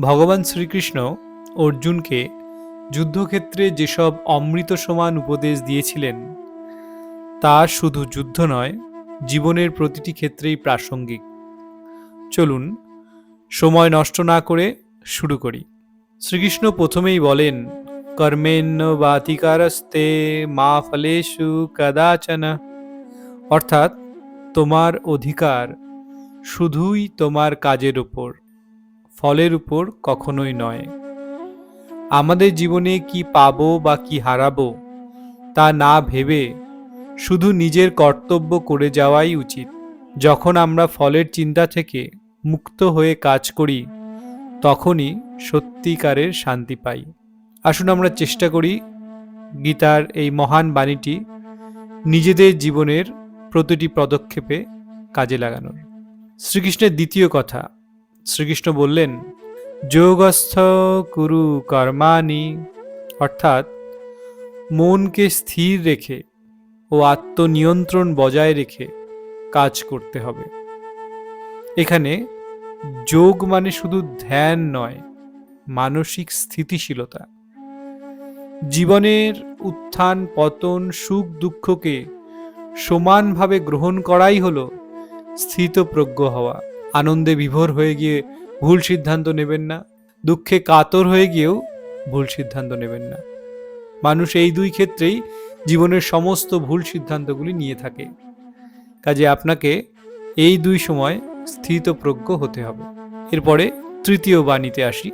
ভগবান শ্রীকৃষ্ণ অর্জুনকে যুদ্ধক্ষেত্রে যেসব অমৃত সমান উপদেশ দিয়েছিলেন, তা শুধু যুদ্ধ নয়, জীবনের প্রতিটি ক্ষেত্রেই প্রাসঙ্গিক। চলুন, সময় নষ্ট না করে শুরু করি। শ্রীকৃষ্ণ প্রথমেই বলেন, কর্মেণ্য বাতিকারস্তে মা ফলেশু কদাচন। অর্থাৎ, তোমার অধিকার শুধুই তোমার কাজের উপর। ফলের উপর কখনোই নয়। আমাদের জীবনে কি পাবো বা কি হারাবো, তা না ভেবে শুধু নিজের কর্তব্য করে যাওয়াই উচিত। যখন আমরা ফলের চিন্তা থেকে মুক্ত হয়ে কাজ করি, তখনই সত্যিকারের শান্তি পাই। আসুন আমরা চেষ্টা করি গীতার এই মহান বাণীটি নিজেদের জীবনের প্রতিটি পদক্ষেপে কাজে লাগানোর। শ্রীকৃষ্ণের দ্বিতীয় কথা শ্রীকৃষ্ণ বললেন, যোগস্থ কুরু কর্মাণি, অর্থাৎ মনকে স্থির রেখে ও আত্মনিয়ন্ত্রণ বজায় রেখে কাজ করতে হবে। এখানে যোগ মানে শুধু ধ্যান নয়, মানসিক স্থিতিশীলতা। জীবনের উত্থান, পতন, সুখ, দুঃখকে সমানভাবে গ্রহণ করাই হলো স্থিতপ্রজ্ঞ হওয়া। আনন্দে বিভোর হয়ে গিয়ে ভুল সিদ্ধান্ত নেবেন না, দুঃখে কাতর হয়ে গিয়েও ভুল সিদ্ধান্ত নেবেন না। মানুষ এই দুই ক্ষেত্রেই জীবনের সমস্ত ভুল সিদ্ধান্তগুলি নিয়ে থাকে। কাজে আপনাকে এই দুই সময় স্থিতপ্রজ্ঞ হতে হবে। এরপরে তৃতীয় বাণীতে আসি।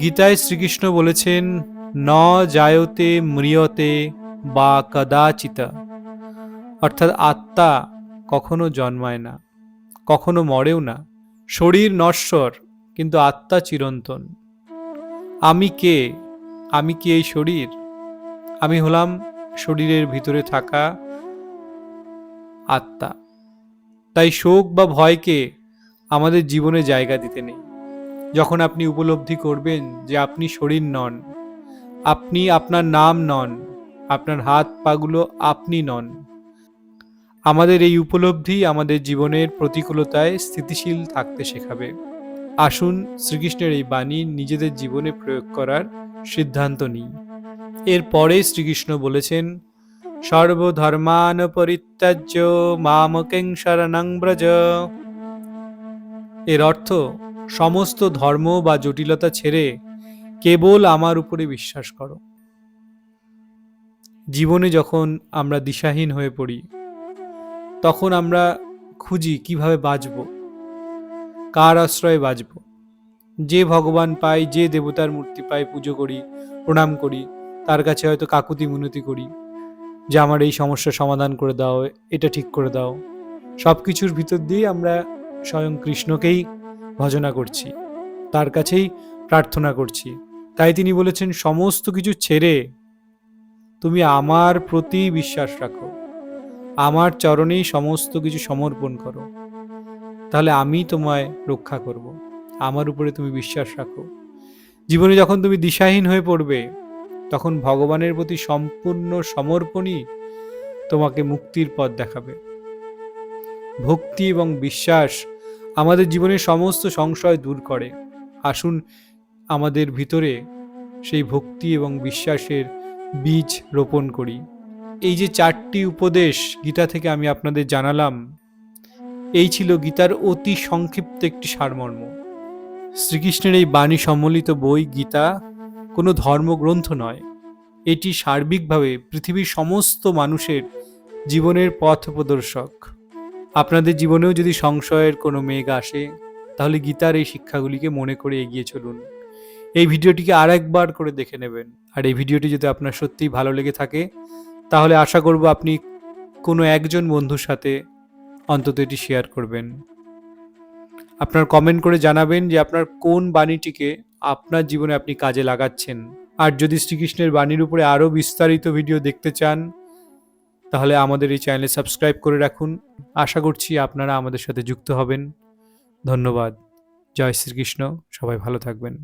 গীতায় শ্রীকৃষ্ণ বলেছেন, ন জায়তে ম্রিয়তে বা কদাচিতা অর্থাৎ আত্মা কখনো জন্মায় না। কখনো মরেও না। শরীর নশ্বর, কিন্তু আত্মা চিরন্তন। আমি কে? আমি কি এই শরীর? আমি হলাম শরীরের ভিতরে থাকা আত্মা। তাই শোক বা ভয়কে আমাদের জীবনে জায়গা দিতে নেই। যখন আপনি উপলব্ধি করবেন যে আপনি শরীর নন, আপনি আপনার নাম নন, আপনার হাত পাগুলো আপনি নন। আমাদের এই উপলব্ধি আমাদের জীবনের প্রতিকূলতায় স্থিতিশীল থাকতে শেখাবে। আসুন শ্রীকৃষ্ণের এই বাণী নিজেদের জীবনে প্রয়োগ করার সিদ্ধান্ত নিই। এরপরে শ্রীকৃষ্ণ বলেছেন সর্বধর্মান পরিত্যাজ্য মামকেং শরণং ব্রজ। এর অর্থ, সমস্ত ধর্ম বা জটিলতা ছেড়ে কেবল আমার উপরে বিশ্বাস করো। জীবনে যখন আমরা দিশাহীন হয়ে পড়ি তখন আমরা খুঁজি কীভাবে বাঁচব, কার আশ্রয়ে বাঁচব। যে ভগবান পাই, যে দেবতার মূর্তি পাই, পুজো করি, প্রণাম করি, তার কাছে হয়তো কাকুতি মিনতি করি যে আমার এই সমস্যার সমাধান করে দাও, এটা ঠিক করে দাও। সব কিছুর ভিতর দিয়ে আমরা স্বয়ং কৃষ্ণকেই ভজনা করছি, তার কাছেই প্রার্থনা করছি। তাই তিনি বলেছেন, সমস্ত কিছু ছেড়ে তুমি আমার প্রতি বিশ্বাস রাখো। আমার চরণেই সমস্ত কিছু সমর্পণ করো। তাহলে আমি তোমায় রক্ষা করব। আমার উপরে তুমি বিশ্বাস রাখো। জীবনে যখন তুমি দিশাহীন হয়ে পড়বে, তখন ভগবানের প্রতি সম্পূর্ণ সমর্পণই তোমাকে মুক্তির পথ দেখাবে। ভক্তি এবং বিশ্বাস আমাদের জীবনের সমস্ত সংশয় দূর করে। আসুন আমাদের ভিতরে সেই ভক্তি এবং বিশ্বাসের বীজ রোপণ করি। এই যে চারটি উপদেশ গীতা থেকে আমি আপনাদের জানালাম, এই ছিল গীতার অতি সংক্ষিপ্ত একটি সারমর্ম। শ্রীকৃষ্ণের এই বাণী সম্মিলিত বই গীতা কোনো ধর্মগ্রন্থ নয়। এটি সার্বিকভাবে পৃথিবীর সমস্ত মানুষের জীবনের পথ প্রদর্শক। আপনাদের জীবনেও যদি সংশয়ের কোনো মেঘ আসে, তাহলে গীতার এই শিক্ষাগুলিকে মনে করে এগিয়ে চলুন। এই ভিডিওটিকে আর একবার করে দেখে নেবেন। আর এই ভিডিওটি যদি আপনার সত্যিই ভালো লেগে থাকে তাহলে আশা করব আপনি কোনো একজন বন্ধুর সাথে অন্তত এটি শেয়ার করবেন। আপনার কমেন্ট করে জানাবেন যে আপনার কোন বাণীটিকে আপনার জীবনে আপনি কাজে লাগাচ্ছেন। আর যদি শ্রীকৃষ্ণের বাণীর উপরে আরও বিস্তারিত ভিডিও দেখতে চান, তাহলে আমাদের এই চ্যানেলে সাবস্ক্রাইব করে রাখুন। আশা করছি আপনারা আমাদের সাথে যুক্ত হবেন। ধন্যবাদ। জয় শ্রীকৃষ্ণ। সবাই ভালো থাকবেন।